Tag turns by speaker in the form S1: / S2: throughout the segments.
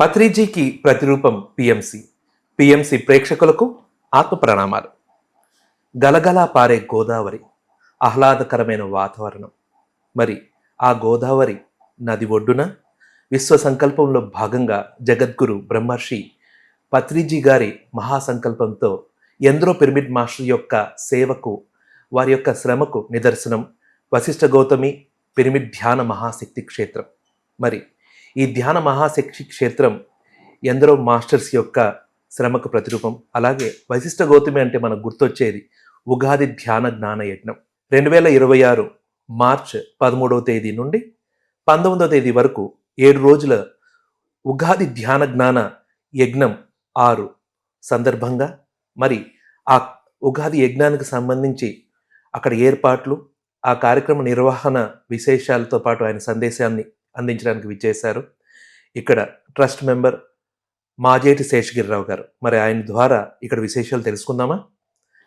S1: పత్రిజీకి ప్రతిరూపం PMC. PMC ప్రేక్షకులకు ఆత్మ ప్రణామాలు గలగలా పారే గోదావరి ఆహ్లాదకరమైన వాతావరణం. మరి ఆ గోదావరి నది ఒడ్డున విశ్వ సంకల్పంలో భాగంగా జగద్గురు బ్రహ్మర్షి పత్రిజీ గారి మహాసంకల్పంతో ఎందరో పిరమిడ్ మాస్టర్ యొక్క సేవకు వారి యొక్క శ్రమకు నిదర్శనం వశిష్ఠ గౌతమి పిరమిడ్ ధ్యాన మహాశక్తి క్షేత్రం. మరి ఈ ధ్యాన మహాశక్తి క్షేత్రం ఎందరో మాస్టర్స్ యొక్క శ్రమకు ప్రతిరూపం. అలాగే వశిష్ఠ గౌతమి అంటే మనకు గుర్తొచ్చేది ఉగాది ధ్యాన జ్ఞాన యజ్ఞం. రెండు వేల ఇరవై ఆరు మార్చ్ పదమూడవ తేదీ నుండి పంతొమ్మిదవ తేదీ వరకు ఏడు రోజుల ఉగాది ధ్యాన జ్ఞాన యజ్ఞం ఆరు సందర్భంగా మరి ఆ ఉగాది యజ్ఞానికి సంబంధించి అక్కడ ఏర్పాట్లు ఆ కార్యక్రమ నిర్వహణ విశేషాలతో పాటు ఆయన సందేశాన్ని అందించడానికి విచ్చేశారు. ఇక్కడ ట్రస్ట్ మెంబర్ మాజేటి శేషగిరిరావు గారు. మరి ఆయన ద్వారా ఇక్కడ విశేషాలు తెలుసుకుందామా?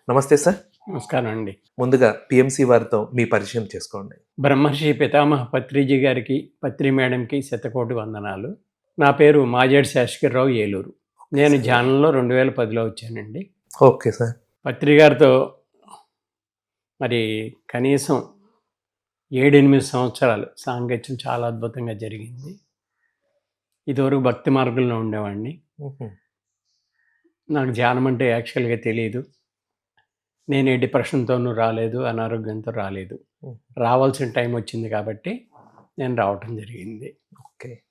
S1: నమస్తే సార్.
S2: నమస్కారం అండి.
S1: ముందుగా పిఎంసి వారితో మీ పరిచయం చేసుకోండి.
S2: బ్రహ్మర్షి పితామహ పత్రిజీ గారికి పత్రి మేడంకి శతకోటి వందనాలు. నా పేరు మాజేడి శాస్కర్రావు ఏలూరు. నేను ధ్యానంలో రెండు వేల పదిలో వచ్చానండి.
S1: Okay sir.
S2: పత్రి గారితో మరి కనీసం ఏడెనిమిది సంవత్సరాలు సాంగత్యం చాలా అద్భుతంగా జరిగింది. ఇదివరకు భక్తి మార్గంలో ఉండేవాడిని. నాకు ధ్యానం అంటే యాక్చువల్గా తెలియదు నేను ఏ డిప్రెషన్తోనూ రాలేదు అనారోగ్యంతో రాలేదు. రావాల్సిన టైం వచ్చింది కాబట్టి నేను రావటం జరిగింది.
S1: ఓకే.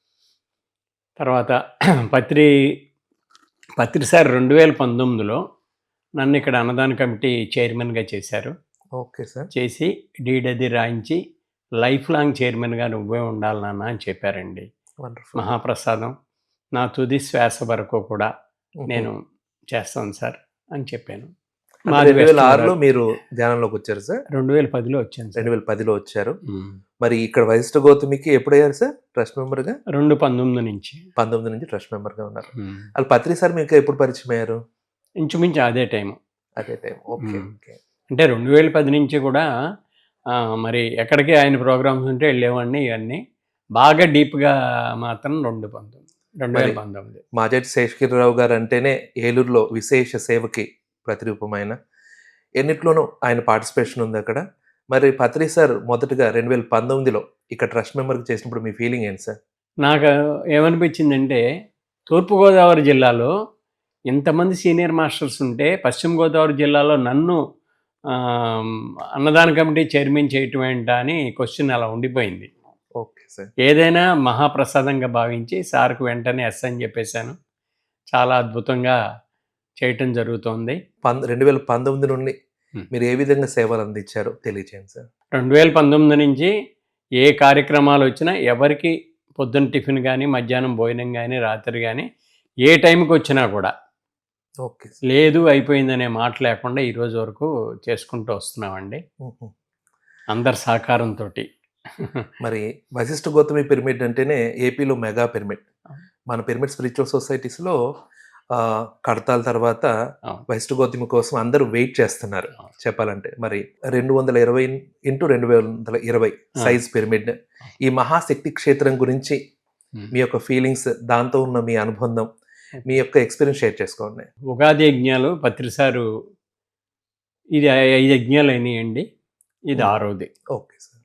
S2: తర్వాత పత్రి పత్రి సార్ రెండు వేల పంతొమ్మిదిలో నన్ను ఇక్కడ అన్నదాన కమిటీ చైర్మన్గా చేశారు.
S1: Okay sir.
S2: చేసి డీడ్ అది రాయించి లైఫ్ లాంగ్ చైర్మన్గా నువ్వే ఉండాలి నాన్న అని చెప్పారండి. మహాప్రసాదం. నా తుది శ్వాస వరకు కూడా నేను చేస్తాను సార్ అని చెప్పాను.
S1: రెండు వేల ఆరులో. మీరు ధ్యానంలోకి వచ్చారు సార్?
S2: రెండు వేల పదిలో వచ్చాను సార్.
S1: రెండు వేల పదిలో వచ్చారు. మరి ఇక్కడ వశిష్ఠ గౌతమికి ఎప్పుడయ్యారు సార్? ట్రస్ట్ మెంబర్గా
S2: రెండు పంతొమ్మిది నుంచి.
S1: పంతొమ్మిది నుంచి ట్రస్ట్ మెంబర్గా ఉన్నారు. వాళ్ళు పత్రి సార్ మీకు ఎప్పుడు పరిచయం అయ్యారు?
S2: ఇంచుమించు అదే టైం
S1: అదే టైం ఓకే. ఓకే.
S2: అంటే రెండు వేల పది నుంచి కూడా మరి ఎక్కడికి ఆయన ప్రోగ్రామ్స్ ఉంటే వెళ్ళేవాడిని ఇవన్నీ. బాగా డీప్గా మాత్రం రెండు పంతొమ్మిది రెండు వేల పంతొమ్మిది.
S1: మాజేటి శేషగిరిరావు గారు అంటేనే ఏలూరులో విశేష సేవకి ప్రతిరూపమైన. ఎన్నిట్లోనూ ఆయన పార్టిసిపేషన్ ఉంది అక్కడ. మరి పత్రి సార్ మొదటగా రెండు వేల పంతొమ్మిదిలో ఇక్కడ ట్రస్ట్ మెంబర్కి చేసినప్పుడు మీ ఫీలింగ్ ఏంటి సార్?
S2: నాకు ఏమనిపించిందంటే తూర్పుగోదావరి జిల్లాలో ఇంతమంది సీనియర్ మాస్టర్స్ ఉంటే పశ్చిమ గోదావరి జిల్లాలో నన్ను అన్నదాన కమిటీ చైర్మన్ చేయటం ఏంటా అని క్వశ్చన్ అలా ఉండిపోయింది.
S1: Okay sir.
S2: ఏదైనా మహాప్రసాదంగా భావించి సార్కు వెంటనే ఎస్ అని చెప్పేశాను. చాలా అద్భుతంగా చేయటం జరుగుతోంది.
S1: పంద రెండు వేల పంతొమ్మిది నుండి. మీరు ఏ విధంగా సేవలు అందించారో తెలియచేయండి సార్.
S2: రెండు వేల పంతొమ్మిది నుంచి ఏ కార్యక్రమాలు వచ్చినా ఎవరికి పొద్దున్న టిఫిన్ కానీ మధ్యాహ్నం భోజనం కానీ రాత్రి కానీ ఏ టైంకి వచ్చినా కూడా లేదు అయిపోయిందనే మాట లేకుండా ఈ రోజు వరకు చేసుకుంటూ వస్తున్నామండి. అందరి సహకారంతో
S1: మరి వశిష్ఠ గౌతమి పిరమిడ్ అంటేనే ఏపీలో మెగా పిరమిడ్. మన పిరమిడ్ స్పిరిచువల్ సొసైటీస్లో కడతాల తర్వాత. వశిష్ఠ గౌతమి కోసం అందరూ వెయిట్ చేస్తున్నారు. చెప్పాలంటే మరి రెండు వందల ఇరవై ఇంటూ రెండు వందల ఇరవై. సైజ్ పిరమిడ్ ఈ మహాశక్తి క్షేత్రం గురించి మీ యొక్క ఫీలింగ్స్ దాంతో ఉన్న మీ అనుబంధం మీ యొక్క ఎక్స్పీరియన్స్ షేర్ చేసుకోండి.
S2: ఉగాది యజ్ఞాలు పత్రిసారు ఇది ఐదు యజ్ఞాలు అయినాయండి. ఇది. ఆరోది.
S1: Okay sir.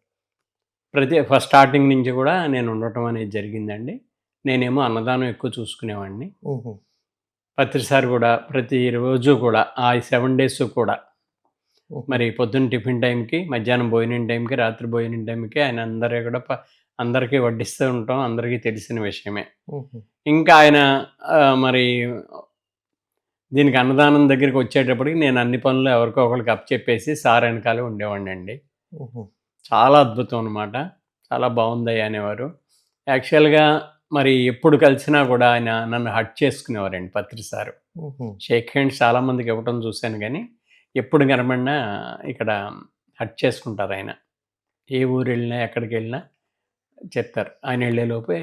S2: ప్రతి ఫస్ట్ స్టార్టింగ్ నుంచి కూడా నేను ఉండటం అనేది జరిగిందండి. నేనేమో అన్నదానం ఎక్కువ చూసుకునేవాడిని. పత్రిసారి కూడా ప్రతి రోజు కూడా ఆ సెవెన్ డేస్ కూడా. మరి పొద్దున్న టిఫిన్ టైంకి మధ్యాహ్నం భోజనం టైంకి రాత్రి భోజనం టైంకి ఆయన అందరూ కూడా అందరికీ వడ్డిస్తూ ఉంటాం అందరికీ తెలిసిన విషయమే. ఇంకా ఆయన మరి దీనికి అన్నదానం దగ్గరికి వచ్చేటప్పటికి నేను అన్ని పనులు ఎవరికో ఒకరికి అప్పచెప్పేసి సార్ వెనకాలే ఉండేవాడిని అండి చాలా అద్భుతం అనమాట చాలా బాగుంది అనేవారు. యాక్చువల్గా మరి ఎప్పుడు కలిసినా కూడా ఆయన నన్ను హట్ చేసుకునేవారండి పత్రి సారు. షేక్ హ్యాండ్స్ చాలామందికి ఇవ్వటం చూశాను కానీ ఎప్పుడు కనబడినా ఇక్కడ హట్ చేసుకుంటారు ఆయన. ఏ ఊరు వెళ్ళినా ఎక్కడికి వెళ్ళినా చెప్తారు ఆయన వెళ్ళేలోపే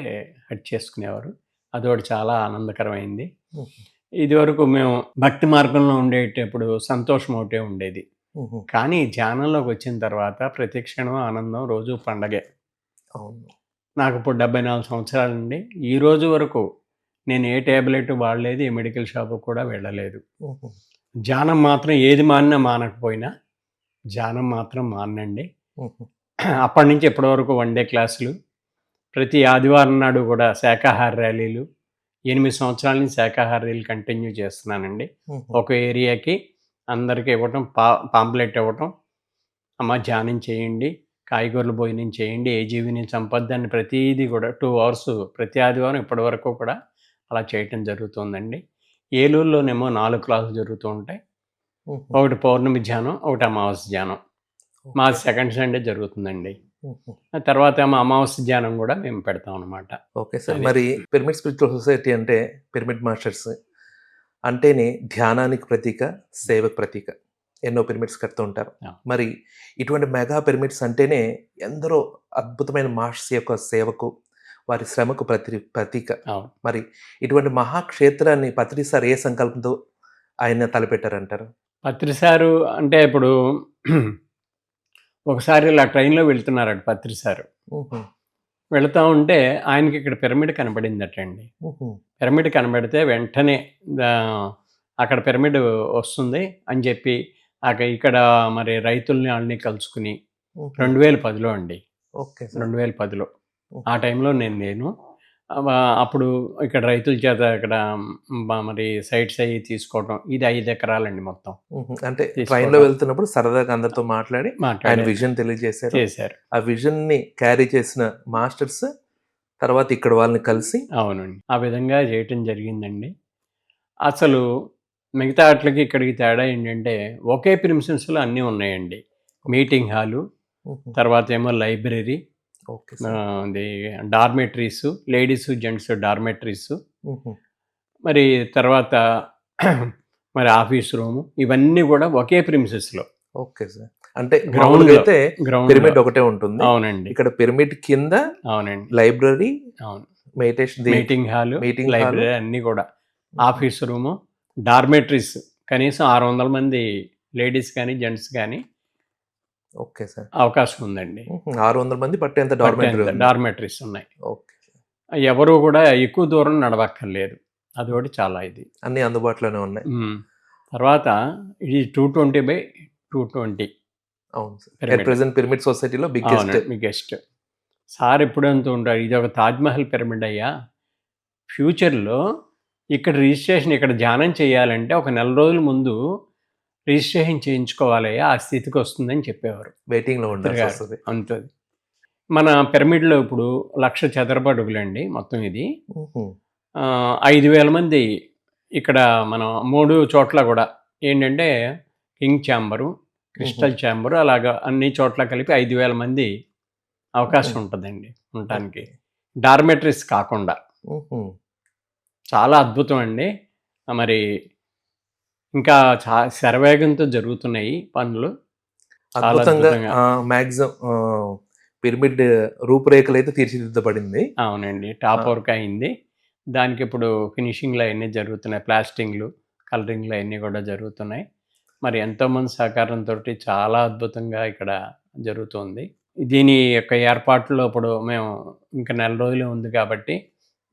S2: హట్ చేసుకునేవారు. అదొకటి చాలా ఆనందకరమైంది. ఇదివరకు మేము భక్తి మార్గంలో ఉండేటప్పుడు సంతోషం ఒకటే ఉండేది. కానీ ధ్యానంలోకి వచ్చిన తర్వాత ప్రతి క్షణం ఆనందం రోజు పండగే. నాకు ఇప్పుడు డెబ్బై నాలుగు సంవత్సరాల నుండి ఈ రోజు వరకు నేను ఏ ట్యాబ్లెట్ వాడలేదు ఏ మెడికల్ షాప్ కూడా వెళ్ళలేదు. ధ్యానం మాత్రం ఏది మానినా మానకపోయినా ధ్యానం మాత్రం మానండి. అప్పటి నుంచి ఇప్పటి వరకు వన్ డే క్లాసులు. ప్రతి ఆదివారం నాడు కూడా శాకాహార ర్యాలీలు. ఎనిమిది సంవత్సరాల నుంచి శాకాహార ర్యాలీలు కంటిన్యూ చేస్తున్నానండి. ఒక ఏరియాకి అందరికీ ఇవ్వటం పా పాంప్లెట్ ఇవ్వటం అమ్మ ధ్యానం చేయండి కాయగూరలు భోజనం చేయండి ఏ జీవిని సంపద్దాన్ని ప్రతిదీ కూడా టూ అవర్స్ ప్రతి ఆదివారం ఇప్పటి వరకు కూడా అలా చేయటం జరుగుతుందండి. ఏలూరులోనేమో నాలుగు క్లాసులు జరుగుతూ ఉంటాయి. ఒకటి పౌర్ణమి ధ్యానం ఒకటి అమావాస్య ధ్యానం. మా సెకండ్ సండే జరుగుతుందండి. తర్వాత ఏమో అమావాస్య ధ్యానం కూడా మేము పెడతాం అనమాట
S1: ఓకే సార్. మరి పిరమిడ్ స్పిరిచువల్ సొసైటీ అంటే పిరమిడ్ మాస్టర్స్ అంటేనే ధ్యానానికి ప్రతీక సేవకు ప్రతీక. ఎన్నో పిరమిడ్స్ కడుతూ ఉంటారు. మరి ఇటువంటి మెగా పిరమిడ్స్ అంటేనే ఎందరో అద్భుతమైన మాస్టర్స్ యొక్క సేవకు వారి శ్రమకు ప్రతి ప్రతీక. మరి ఇటువంటి మహాక్షేత్రాన్ని పత్రి సార్ ఏ సంకల్పంతో ఆయన తలపెట్టారంటారు?
S2: పత్రిసారు అంటే ఇప్పుడు ఒకసారి ఇలా ట్రైన్లో వెళ్తున్నారట పత్రిసారు
S1: ఉహు.
S2: వెళుతూ ఉంటే ఆయనకి ఇక్కడ పిరమిడ్ కనబడిందటండి. పిరమిడ్ కనబడితే వెంటనే అక్కడ పిరమిడ్ వస్తుంది అని చెప్పి అక్కడ ఇక్కడ మరి రైతుల్ని వాళ్ళని కలుసుకుని. రెండు వేల పదిలో అండి
S1: ఓకే సార్
S2: రెండు వేల పదిలో ఆ టైంలో నేను నేను అప్పుడు ఇక్కడ రైతుల చేత ఇక్కడ మరి సైట్స్ అయ్యి తీసుకోవడం ఇది ఐదు ఎకరాలండి మొత్తం.
S1: అంటే
S2: తీసుకోవడం.
S1: ట్రైన్లో వెళ్తున్నప్పుడు సరదాగా అందరితో మాట్లాడి ఆయన విజన్ తెలియజేశారు.
S2: చేశారు.
S1: ఆ విజన్ని క్యారీ చేసిన మాస్టర్స్ తర్వాత ఇక్కడ వాళ్ళని కలిసి
S2: అవునండి. ఆ విధంగా చేయటం జరిగిందండి. అసలు మిగతా వాటికి ఇక్కడికి తేడా ఏంటంటే ఒకే ప్రిన్సిపల్స్లో అన్నీ ఉన్నాయండి. Meeting hall. తర్వాత ఏమో లైబ్రరీ
S1: ఓకే
S2: అది డార్మెటరీస్ లేడీస్ జెంట్స్ డార్మెటరీస్. మరి తర్వాత మరి ఆఫీస్ రూమ్ ఇవన్నీ కూడా ఒకే ప్రిన్సిపల్స్లో
S1: ఓకే సార్. అంటే
S2: గ్రౌండ్లో.
S1: అయితే
S2: గ్రౌండ్
S1: పిరమిడ్ ఒకటే ఉంటుంది.
S2: అవునండి.
S1: ఇక్కడ పిరమిడ్ కింద
S2: అవునండి.
S1: లైబ్రరీ
S2: అవును.
S1: Meditation
S2: meeting hall
S1: hall.
S2: Library అన్నీ కూడా. Office room dormitories. కనీసం ఆరు వందల మంది లేడీస్ కానీ జెంట్స్ కానీ
S1: ఓకే సార్.
S2: అవకాశం ఉందండి.
S1: ఆరు వందల మంది పట్టేంత డార్మెంటరీ
S2: డార్మెటరీస్ ఉన్నాయి.
S1: ఓకే.
S2: ఎవరు కూడా ఎక్కువ దూరం నడవక్కర్లేదు. అది ఒకటి చాలా ఇది.
S1: అన్ని అందుబాటులోనే ఉన్నాయి.
S2: తర్వాత ఇది two twenty by two twenty
S1: అవును. ప్రెసెంట్ పిరమిడ్ సొసైటీలో బిగ్గెస్ట్
S2: సార్ ఎప్పుడంత ఉంటారు? ఇది ఒక తాజ్మహల్ పిరమిడ్ అయ్యా. ఫ్యూచర్లో ఇక్కడ రిజిస్ట్రేషన్ ఇక్కడ ధ్యానం చేయాలంటే ఒక నెల రోజుల ముందు రిజిస్ట్రేషన్ చేయించుకోవాలయ్యా ఆ స్థితికి వస్తుందని చెప్పేవారు.
S1: వెయిటింగ్లో ఉండాల్సి
S2: తిరిగారు.
S1: వస్తుంది.
S2: అంతది మన పిరమిడ్లో ఇప్పుడు లక్ష చదరపు అడుగులండి మొత్తం ఇది. ఐదు వేల మంది ఇక్కడ మనం మూడు చోట్ల కూడా ఏంటంటే కింగ్ ఛాంబరు క్రిస్టల్ ఛాంబరు అలాగా అన్ని చోట్ల కలిపి ఐదు వేల మంది అవకాశం. ఉంటుందండి ఉండటానికి. డార్మెటరీస్ కాకుండా. చాలా అద్భుతం అండి. మరి ఇంకా చా శరవేగంతో జరుగుతున్నాయి పనులు.
S1: అద్భుతంగా. మ్యాక్సిమం పిరమిడ్ రూపురేఖలు అయితే తీర్చిదిద్దబడింది.
S2: అవునండి. టాప్. వర్క్ అయింది. దానికి ఇప్పుడు ఫినిషింగ్లు అవన్నీ జరుగుతున్నాయి. ప్లాస్టింగ్లు కలరింగ్లు అవన్నీ కూడా జరుగుతున్నాయి. మరి ఎంతోమంది సహకారంతో చాలా అద్భుతంగా ఇక్కడ జరుగుతుంది. దీని యొక్క ఏర్పాట్లో ఇప్పుడు మేము ఇంకా నెల రోజులే ఉంది కాబట్టి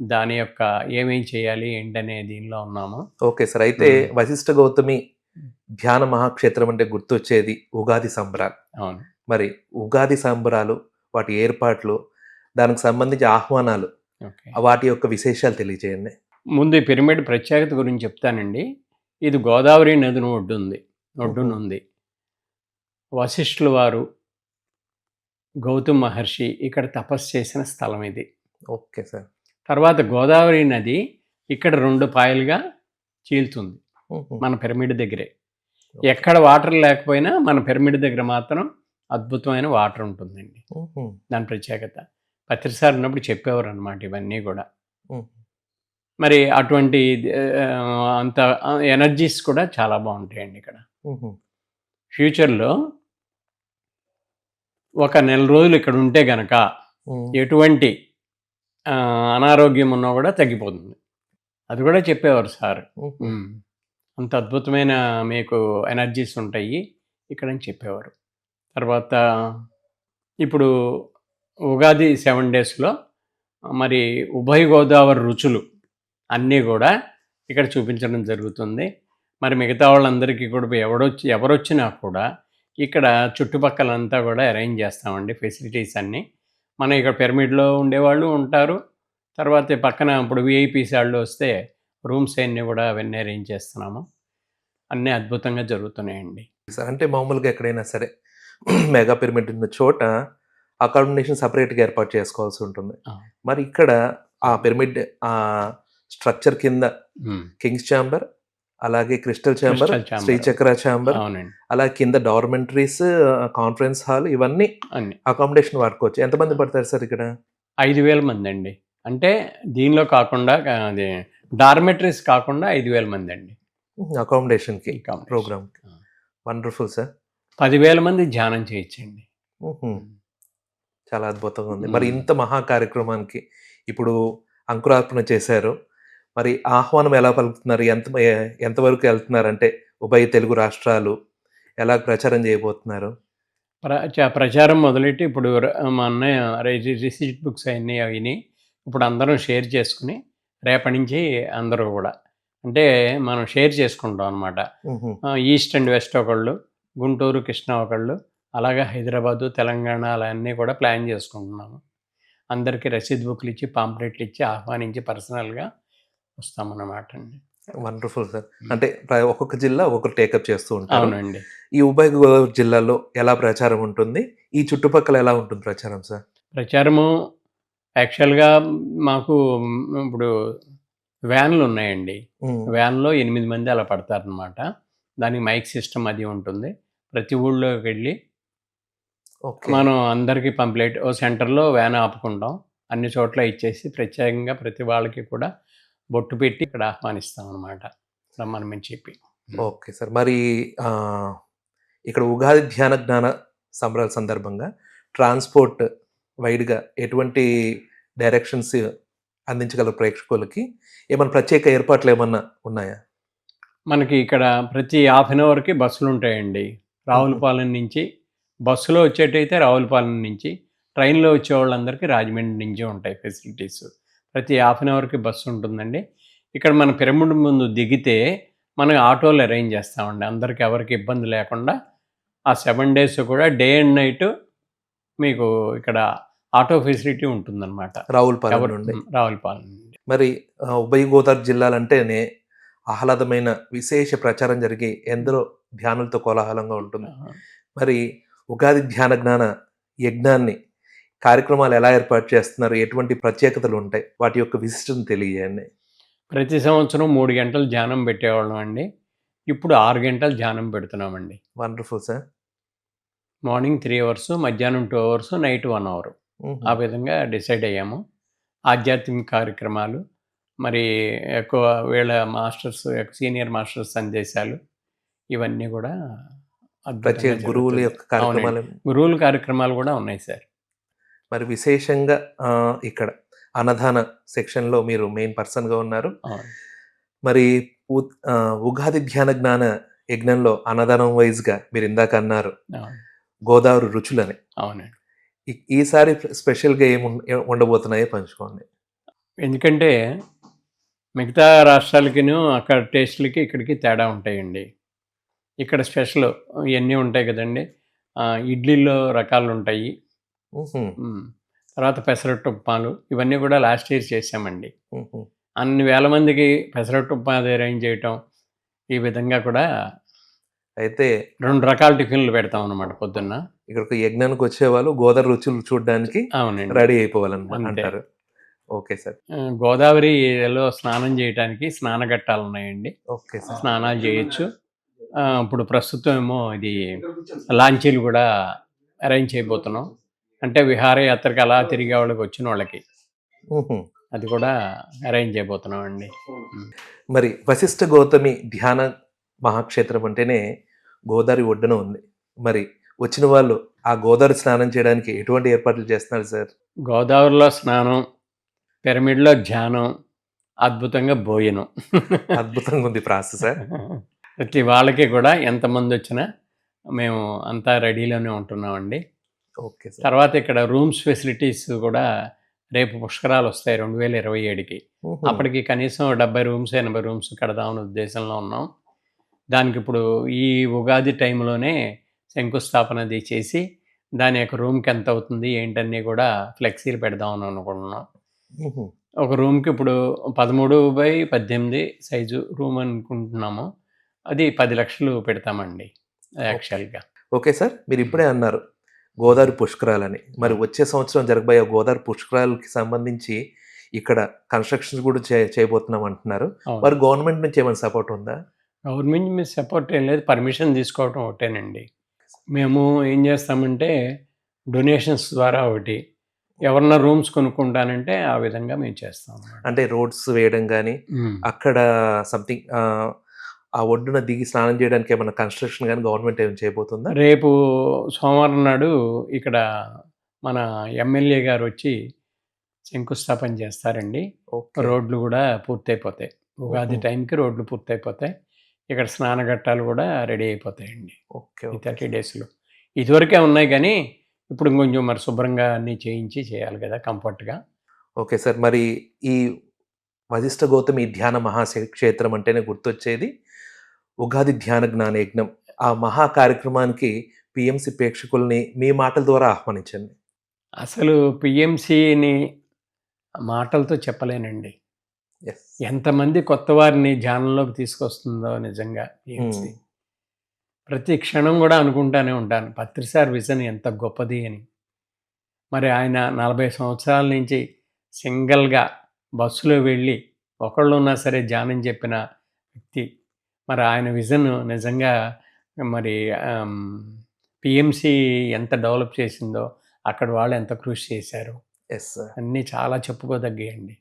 S2: దాని యొక్క ఏమేం చేయాలి ఏంటనే దీనిలో ఉన్నాము.
S1: Okay sir. అయితే. వశిష్ఠ గౌతమి ధ్యాన మహాక్షేత్రం అంటే గుర్తొచ్చేది ఉగాది సంబరాలు.
S2: అవును.
S1: మరి ఉగాది సంబరాలు వాటి ఏర్పాట్లు దానికి సంబంధించి ఆహ్వానాలు
S2: ఓకే.
S1: వాటి యొక్క విశేషాలు తెలియజేయండి
S2: ముందు ఈ పిరమిడ్ ప్రత్యేకత గురించి చెప్తానండి. ఇది గోదావరి నదిని ఒడ్డుంది ఒడ్డున ఉంది వశిష్ఠుల వారు గౌతమ్ మహర్షి ఇక్కడ తపస్సు చేసిన స్థలం ఇది.
S1: Okay sir.
S2: తర్వాత గోదావరి నది ఇక్కడ రెండు పాయలుగా చీలుతుంది. మన పిరమిడ్ దగ్గరే ఎక్కడ వాటర్ లేకపోయినా మన పిరమిడ్ దగ్గర మాత్రం అద్భుతమైన వాటర్ ఉంటుందండి. దాని ప్రత్యేకత పత్రిసారి ఉన్నప్పుడు చెప్పేవారు అనమాట ఇవన్నీ కూడా. మరి అటువంటి అంత ఎనర్జీస్ కూడా చాలా బాగుంటాయండి ఇక్కడ. ఫ్యూచర్లో ఒక నెల రోజులు ఇక్కడ ఉంటే గనక. ఎటువంటి అనారోగ్యం ఉన్నా కూడా తగ్గిపోతుంది. అది కూడా చెప్పేవారు సార్. అంత అద్భుతమైన మీకు ఎనర్జీస్ ఉంటాయి ఇక్కడ అని చెప్పేవారు. తర్వాత ఇప్పుడు ఉగాది సెవెన్ డేస్లో మరి ఉభయ గోదావరి రుచులు అన్నీ కూడా ఇక్కడ చూపించడం జరుగుతుంది. మరి మిగతా వాళ్ళందరికీ కూడా ఎవడొచ్చి ఎవరొచ్చినా కూడా ఇక్కడ చుట్టుపక్కలంతా కూడా అరేంజ్ చేస్తామండి ఫెసిలిటీస్ అన్నీ. మన ఇక్కడ పిరమిడ్లో ఉండేవాళ్ళు ఉంటారు. తర్వాత పక్కన ఇప్పుడు విఐపీస్ వాళ్ళు వస్తే రూమ్స్ అన్నీ కూడా అవన్నీ అరేంజ్ చేస్తున్నాము. అన్నీ అద్భుతంగా జరుగుతున్నాయండి.
S1: సార్ అంటే మామూలుగా ఎక్కడైనా సరే మెగా పిరమిడ్ ఉన్న చోట అకామిడేషన్ సపరేట్గా ఏర్పాటు చేసుకోవాల్సి ఉంటుంది. మరి ఇక్కడ ఆ పిరమిడ్ ఆ స్ట్రక్చర్ కింద కింగ్స్ ఛాంబర్ అలాగే క్రిస్టల్ ఛాంబర్. శ్రీచక్ర ఛాంబర్
S2: అవునండి.
S1: అలా కింద డార్మెంటరీస్ కాన్ఫరెన్స్ హాల్ ఇవన్నీ
S2: అన్ని.
S1: అకామిడేషన్ వాడుకోవచ్చు ఎంతమంది పడతారు సార్ ఇక్కడ?
S2: ఐదు వేల మంది అండి. అంటే దీనిలో కాకుండా అది డార్మెటరీస్ కాకుండా ఐదు వేల మంది అండి.
S1: అకామిడేషన్. కి
S2: Accommodation.
S1: ప్రోగ్రామ్. Wonderful sir.
S2: పదివేల మంది ధ్యానం చేయొచ్చండి.
S1: చాలా అద్భుతంగా ఉంది. మరి ఇంత మహా కార్యక్రమానికి ఇప్పుడు అంకురార్పణ చేశారు. మరి ఆహ్వానం ఎలా పలుకుతున్నారు? ఎంత ఎంతవరకు వెళ్తున్నారు అంటే ఉభయ తెలుగు రాష్ట్రాలు ఎలా ప్రచారం చేయబోతున్నారు?
S2: ప్రచారం మొదలెట్టి ఇప్పుడు మా అన్నయ్య రిసీట్ బుక్స్ అయినాయి అవిని ఇప్పుడు అందరం షేర్ చేసుకుని రేపటి నుంచి అందరూ కూడా అంటే మనం షేర్ చేసుకుంటాం అనమాట. ఈస్ట్ అండ్ వెస్ట్ ఒకళ్ళు గుంటూరు కృష్ణా ఒకళ్ళు అలాగే హైదరాబాదు తెలంగాణ అలా అన్నీ కూడా ప్లాన్ చేసుకుంటున్నాము. అందరికీ రసీద్ బుక్లు ఇచ్చి పాంప్లెట్లు ఇచ్చి ఆహ్వానించి పర్సనల్గా వస్తామన్నమాట అండి
S1: వండర్ఫుల్ సార్ అంటే ప్ర- ఒక్కొక్క జిల్లా ఒక్కొక్క టేకప్ చేస్తూ ఉంటారు.
S2: అవునండి.
S1: ఈ ఉభయ గోదావరి జిల్లాలో ఎలా ప్రచారం ఉంటుంది? ఈ చుట్టుపక్కల ఎలా ఉంటుంది ప్రచారం సార్
S2: ప్రచారము యాక్చువల్గా మాకు ఇప్పుడు వ్యాన్లు ఉన్నాయండి.
S1: మ్మ్.
S2: వ్యాన్లో ఎనిమిది మంది అలా పడతారనమాట దానికి మైక్ సిస్టమ్ అది ఉంటుంది. ప్రతి ఊళ్ళోకి వెళ్ళి మనం అందరికీ పంప్లెట్ ఓ సెంటర్లో వ్యాన్ ఆపుకుంటాం. అన్ని చోట్ల ఇచ్చేసి ప్రత్యేకంగా ప్రతి వాళ్ళకి కూడా బొట్టు పెట్టి ఇక్కడ ఆహ్వానిస్తాం అనమాట రమ్మని చెప్పి.
S1: Okay sir. మరి ఇక్కడ ఉగాది ధ్యాన జ్ఞాన సంబరాల సందర్భంగా ట్రాన్స్పోర్ట్ వైడ్గా ఎటువంటి డైరెక్షన్స్ అందించగల ప్రేక్షకులకి ఏమైనా ప్రత్యేక ఏర్పాట్లు ఏమన్నా ఉన్నాయా?
S2: మనకి ఇక్కడ ప్రతి హాఫ్ అన్ అవర్కి బస్సులు ఉంటాయండి. రావులపాలెం నుంచి బస్సులో వచ్చేటైతే రావులపాలెం నుంచి ట్రైన్లో వచ్చే వాళ్ళందరికీ రాజమండ్రి నుంచి ఉంటాయి ఫెసిలిటీస్. ప్రతి హాఫ్ అన్ అవర్కి బస్సు ఉంటుందండి. ఇక్కడ మన పిరమిడ్ ముందు దిగితే మనం ఆటోలు అరేంజ్ చేస్తామండి. అందరికి ఎవరికి ఇబ్బంది లేకుండా ఆ సెవెన్ డేస్ కూడా డే అండ్ నైట్ మీకు ఇక్కడ ఆటో ఫెసిలిటీ ఉంటుందన్నమాట.
S1: రావులపాలెం
S2: ఎవరు
S1: నుండి.
S2: రావులపాలెం నుండి.
S1: మరి ఉభయ గోదావరి జిల్లాలంటేనే ఆహ్లాదమైన విశేష ప్రచారం జరిగి ఎందరో ధ్యానులతో కోలాహలంగా ఉంటుంది. మరి ఉగాది ధ్యాన జ్ఞాన యజ్ఞాన్ని కార్యక్రమాలు ఎలా ఏర్పాటు చేస్తున్నారు? ఎటువంటి ప్రత్యేకతలు ఉంటాయి? వాటి యొక్క విశిష్టతను తెలియజేయండి.
S2: ప్రతి సంవత్సరం మూడు గంటలు ధ్యానం పెట్టేవాళ్ళం అండి. ఇప్పుడు ఆరు గంటలు ధ్యానం పెడుతున్నామండి.
S1: Wonderful sir
S2: morning three hours మధ్యాహ్నం two hours night one hour. ఆ విధంగా డిసైడ్ అయ్యాము. ఆధ్యాత్మిక కార్యక్రమాలు మరి ఎక్కువ వీళ్ళ మాస్టర్స్ సీనియర్ మాస్టర్స్ సందేశాలు ఇవన్నీ కూడా
S1: గురువుల యొక్క. కార్యక్రమాలు.
S2: గురువుల కార్యక్రమాలు కూడా ఉన్నాయి సార్.
S1: మరి విశేషంగా ఇక్కడ అన్నదాన సెక్షన్లో మీరు మెయిన్ పర్సన్గా ఉన్నారు. మరి ఉగాది ధ్యాన జ్ఞాన యజ్ఞంలో అన్నదానం వైజ్గా మీరు ఇందాక అన్నారు. గోదావరి రుచులని.
S2: అవునండి.
S1: ఈసారి స్పెషల్గా ఏమి ఉండబోతున్నాయో పంచుకోండి.
S2: ఎందుకంటే మిగతా రాష్ట్రాలకిను అక్కడ టేస్ట్లకి ఇక్కడికి తేడా ఉంటాయండి. ఇక్కడ స్పెషల్ ఇవన్నీ ఉంటాయి కదండి. ఇడ్లీలో రకాలు ఉంటాయి. తర్వాత పెసరట్టు ఉప్మాలు ఇవన్నీ కూడా లాస్ట్ ఇయర్ చేసామండి
S1: ఉహుం.
S2: అన్ని వేల మందికి పెసరట్టు ఉప్మా అరేంజ్ చేయటం ఈ విధంగా కూడా
S1: అయితే
S2: రెండు రకాల టిఫిన్లు పెడతాం అన్నమాట పొద్దున్న.
S1: ఇక్కడికి యజ్ఞానికి వచ్చే వాళ్ళు గోదావరి రుచులు చూడడానికి
S2: అవునండి.
S1: రెడీ అయిపోవాలన్నమాట
S2: అంతే.
S1: అంటారు. Okay sir.
S2: గోదావరిలో స్నానం చేయడానికి స్నానఘట్టాలు ఉన్నాయండి
S1: ఓకే సార్.
S2: స్నానాలు చేయొచ్చు. ఇప్పుడు ప్రస్తుతం ఏమో ఇది లాంచీలు కూడా అరేంజ్ చేయబోతున్నాం. అంటే విహారయాత్రకి అలా తిరిగే వాళ్ళకి వచ్చిన వాళ్ళకి. అది కూడా అరేంజ్ చేయబోతున్నాం అండి
S1: మరి వశిష్ఠ గౌతమి ధ్యాన మహాక్షేత్రం అంటేనే గోదావరి ఒడ్డున ఉంది. మరి వచ్చిన వాళ్ళు ఆ గోదావరి స్నానం చేయడానికి ఎటువంటి ఏర్పాట్లు చేస్తున్నారు సార్?
S2: గోదావరిలో స్నానం పిరమిడ్లో ధ్యానం అద్భుతంగా భోజనం.
S1: అద్భుతంగా ఉంది ప్రాసెస్ సార్.
S2: ప్రతి వాళ్ళకి కూడా ఎంతమంది వచ్చినా మేము అంతా రెడీలోనే ఉంటున్నామండి.
S1: Okay sir.
S2: తర్వాత ఇక్కడ రూమ్స్ ఫెసిలిటీస్ కూడా రేపు పుష్కరాలు వస్తాయి రెండు వేల ఇరవై ఏడుకి. అప్పటికి కనీసం డెబ్బై రూమ్స్ ఎనభై రూమ్స్ కడదామని ఉద్దేశంలో ఉన్నాం. దానికి ఇప్పుడు ఈ ఉగాది టైంలోనే శంకుస్థాపన అది చేసి దాని యొక్క రూమ్కి ఎంత అవుతుంది ఏంటన్నీ కూడా ఫ్లెక్సీలు పెడదామని అనుకుంటున్నాం. ఒక రూమ్కి ఇప్పుడు పదమూడు బై పద్దెనిమిది సైజు రూమ్ అనుకుంటున్నాము. అది పది లక్షలు పెడతామండి యాక్చువల్గా.
S1: ఓకే సార్ మీరు ఇప్పుడే అన్నారు. గోదావరి పుష్కరాలని. మరి వచ్చే సంవత్సరం జరగబోయే గోదావరి పుష్కరాలకి సంబంధించి ఇక్కడ కన్స్ట్రక్షన్స్ కూడా చే చేయబోతున్నాం అంటున్నారు. మరి గవర్నమెంట్ నుంచి ఏమైనా సపోర్ట్ ఉందా?
S2: గవర్నమెంట్ మీద సపోర్ట్ ఏం లేదు. పర్మిషన్ తీసుకోవటం ఒకటేనండి. మేము ఏం చేస్తామంటే డొనేషన్స్ ద్వారా ఒకటి ఎవరన్నా రూమ్స్ కొనుక్కుంటానంటే ఆ విధంగా మేము చేస్తాం.
S1: అంటే రోడ్స్ వేయడం కానీ. అక్కడ సంథింగ్ ఆ ఒడ్డున దిగి స్నానం చేయడానికి ఏమైనా కన్స్ట్రక్షన్ కానీ గవర్నమెంట్ ఏమైనా చేయబోతుందా?
S2: రేపు సోమవారం నాడు ఇక్కడ మన ఎమ్మెల్యే గారు వచ్చి శంకుస్థాపన చేస్తారండి. రోడ్లు కూడా పూర్తయిపోతాయి. ఉగాది. టైంకి రోడ్లు పూర్తయిపోతాయి. ఇక్కడ స్నానఘట్టాలు కూడా రెడీ అయిపోతాయండి.
S1: ఓకే
S2: థర్టీ డేస్లో. ఇదివరకే ఉన్నాయి కానీ ఇప్పుడు కొంచెం మరి శుభ్రంగా అన్నీ చేయించి చేయాలి కదా కంఫర్ట్గా.
S1: Okay sir. మరి ఈ వశిష్ఠ గౌతమి ధ్యాన మహాక్షేత్రం అంటేనే గుర్తొచ్చేది. ఉగాది ధ్యాన జ్ఞాన యజ్ఞం ఆ మహా కార్యక్రమానికి పిఎంసి ప్రేక్షకుల్ని మీ మాటల ద్వారా ఆహ్వానించండి.
S2: అసలు పిఎంసిని మాటలతో చెప్పలేనండి. ఎంతమంది కొత్త వారిని ధ్యానంలోకి తీసుకొస్తుందో నిజంగా పిఎంసి. ప్రతి క్షణం కూడా అనుకుంటానే ఉంటాను. పత్రిసార్ విజన్ ఎంత గొప్పది అని. మరి ఆయన నలభై సంవత్సరాల నుంచి సింగిల్గా బస్సులో వెళ్ళి ఒకళ్ళు ఉన్నా సరే ధ్యానం చెప్పిన వ్యక్తి మరి ఆయన విజన్ నిజంగా మరి పిఎంసి ఎంత డెవలప్ చేసిందో అక్కడ వాళ్ళు ఎంత కృషి చేశారు
S1: ఎస్ సార్
S2: అన్నీ చాలా చెప్పుకోదగ్గండి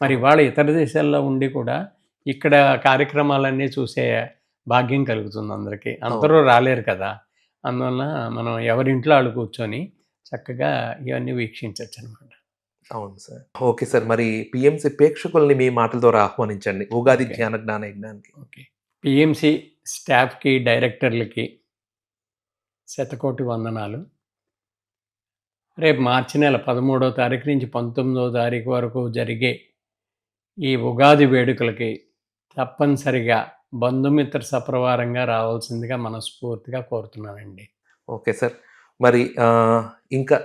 S2: మరి వాళ్ళ ఇతర దేశాల్లో ఉండి కూడా ఇక్కడ కార్యక్రమాలన్నీ చూసే భాగ్యం కలుగుతుంది అందరికీ. అందరూ రాలేరు కదా. అందువల్ల మనం ఎవరింట్లో వాళ్ళు కూర్చొని చక్కగా ఇవన్నీ వీక్షించవచ్చు అనమాట
S1: అవును సార్ ఓకే సార్ మరి పిఎంసి ప్రేక్షకుల్ని మీ మాటల ద్వారా ఆహ్వానించండి. ఉగాది. ధ్యాన జ్ఞాన యజ్ఞానికి.
S2: ఓకే. పిఎంసి స్టాఫ్కి డైరెక్టర్లకి శతకోటి వందనాలు. రేపు మార్చి నెల పదమూడవ తారీఖు నుంచి పంతొమ్మిదవ తారీఖు వరకు జరిగే ఈ ఉగాది వేడుకలకి తప్పనిసరిగా బంధుమిత్ర సప్రవారంగా రావాల్సిందిగా మనస్ఫూర్తిగా కోరుతున్నానండి.
S1: Okay sir. మరి ఇంకా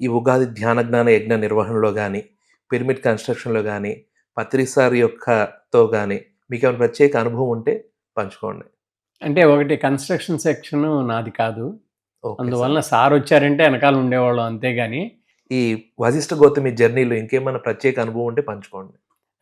S1: ఈ ఉగాది ధ్యాన జ్ఞాన యజ్ఞ నిర్వహణలో కానీ పిరమిడ్ కన్స్ట్రక్షన్లో కానీ పత్రిసార్ యొక్కతో కానీ మీకు ఏమైనా ప్రత్యేక అనుభవం ఉంటే పంచుకోండి.
S2: అంటే ఒకటి కన్స్ట్రక్షన్ సెక్షన్ నాది కాదు. అందువలన సార్. వచ్చారంటే వెనకాల ఉండేవాళ్ళం అంతేగాని
S1: ఈ వశిష్ఠ గౌతమి జర్నీలో ఇంకేమైనా ప్రత్యేక అనుభవం ఉంటే పంచుకోండి.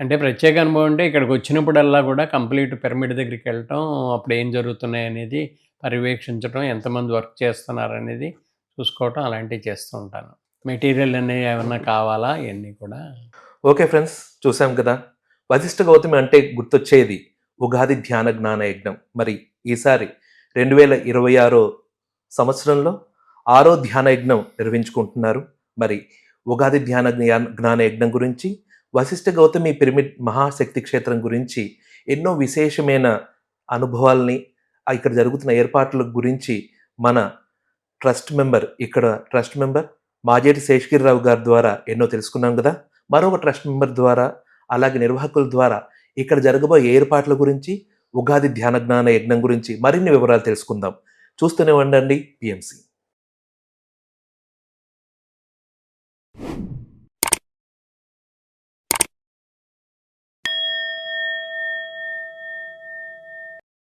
S2: అంటే ప్రత్యేక అనుభవం అంటే ఇక్కడికి వచ్చినప్పుడల్లా కూడా కంప్లీట్ పిరమిడ్ దగ్గరికి వెళ్ళటం అప్పుడు ఏం జరుగుతున్నాయి అనేది పర్యవేక్షించడం ఎంతమంది వర్క్ చేస్తున్నారు అనేది చూసుకోవటం అలాంటివి చేస్తూ ఉంటాను. మెటీరియల్ అనేవి ఏమన్నా కావాలా ఇవన్నీ కూడా?
S1: ఓకే ఫ్రెండ్స్ చూసాం కదా? వశిష్ఠ గౌతమి అంటే గుర్తొచ్చేది ఉగాది ధ్యాన జ్ఞాన యజ్ఞం. మరి ఈసారి రెండు వేల ఇరవై ఆరో సంవత్సరంలో ఆరో ధ్యాన యజ్ఞం నిర్వహించుకుంటున్నారు. మరి ఉగాది ధ్యాన జ్ఞాన యజ్ఞం గురించి వశిష్ఠ గౌతమి పిరమిడ్ మహాశక్తి క్షేత్రం గురించి ఎన్నో విశేషమైన అనుభవాల్ని ఇక్కడ జరుగుతున్న ఏర్పాట్ల గురించి మన ట్రస్ట్ మెంబర్ ఇక్కడ ట్రస్ట్ మెంబర్ మాజేటి శేషగిరిరావు గారి ద్వారా ఎన్నో తెలుసుకున్నాం కదా. మరొక ట్రస్ట్ మెంబర్ ద్వారా అలాగే నిర్వాహకుల ద్వారా ఇక్కడ జరగబోయే ఏర్పాట్ల గురించి ఉగాది ధ్యాన జ్ఞాన యజ్ఞం గురించి మరిన్ని వివరాలు తెలుసుకుందాం. చూస్తూనే ఉండండి పిఎంసి